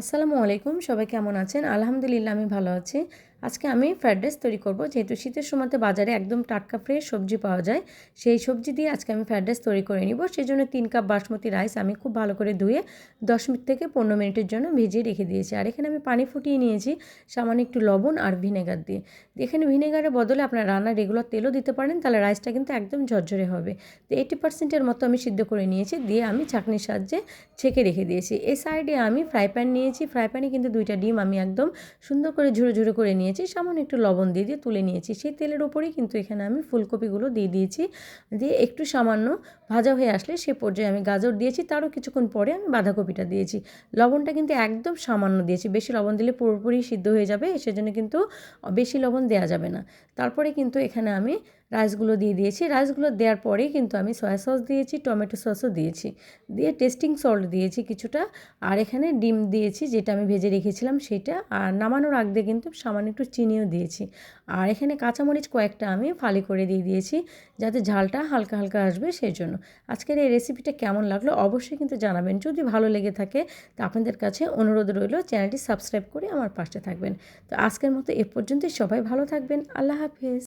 আসসালামু আলাইকুম সবাই কেমন আছেন? আলহামদুলিল্লাহ আমি ভালো আছি। আজকে আমি ফ্রাইড রাইস তৈরি করব। যেহেতু শীতের সময়তে বাজারে একদম টাটকা ফ্রেশ সবজি পাওয়া যায়, সেই সবজি দিয়ে আজকে আমি ফ্রাইড রাইস তৈরি করে নিব। সেই জন্য তিন কাপ বাসমতি রাইস আমি খুব ভালো করে ধুয়ে দশ মিনিট থেকে পনেরো মিনিটের জন্য ভিজিয়ে রেখে দিয়েছি। আর এখানে আমি পানি ফুটিয়ে নিয়েছি সামান্য একটু লবণ আর ভিনেগার দিয়ে। এখানে ভিনেগারের বদলে আপনার রান্নার রেগুলার তেলও দিতে পারেন, তাহলে রাইসটা কিন্তু একদম ঝরঝরে হবে। তো এইটি পার্সেন্টের মতো আমি সিদ্ধ করে নিয়েছি, দিয়ে আমি চাকনির সাহায্যে ছেঁকে রেখে দিয়েছি। এ সাইডে আমি ফ্রাই প্যান নিয়েছি। ফ্রাই প্যানে কিন্তু দুইটা ডিম আমি একদম সুন্দর করে ঝুড়ো ঝুড়ো করে নিয়েছি, সামান্য একটু লবণ দিয়ে দিয়ে তুলে নিয়েছি। সেই তেলের ওপরেই কিন্তু এখানে আমি ফুলকপিগুলো দিয়ে দিয়েছি। দিয়ে একটু সামান্য ভাজা হয়ে আসলে সে পর্যায়ে আমি গাজর দিয়েছি। তারও কিছুক্ষণ পরে আমি বাঁধাকপিটা দিয়েছি। লবণটা কিন্তু একদম সামান্য দিয়েছি। বেশি লবণ দিলে পুরোপুরি সিদ্ধ হয়ে যাবে, সেজন্য কিন্তু বেশি লবণ দেওয়া যাবে না। তারপরে কিন্তু এখানে আমি রাইসগুলো দিয়ে দিয়েছি। রাইসগুলো দেওয়ার পরেই কিন্তু আমি সয়া সস দিয়েছি টমেটো সসও দিয়েছি। দিয়ে টেস্টিং সল্ট দিয়েছি কিছুটা। আর এখানে ডিম দিয়েছি, যেটা আমি ভেজে রেখেছিলাম সেটা। আর নামানোর আগ দিয়ে কিন্তু সামান্য একটু চিনিও দিয়েছি। আর এখানে কাঁচামরিচ কয়েকটা আমি ফালি করে দিয়ে দিয়েছি, যাতে ঝালটা হালকা হালকা আসবে সেই জন্য আজকের এই রেসিপিটা কেমন লাগল অবশ্যই কিন্তু জানাবেন। যদি ভালো লেগে থাকে, তা আপনাদের কাছে অনুরোধ রইল চ্যানেলটি সাবস্ক্রাইব করে আমার পাশে থাকবেন। তো আজকের মতো এ পর্যন্তই। সবাই ভালো থাকবেন। আল্লাহ হাফেজ।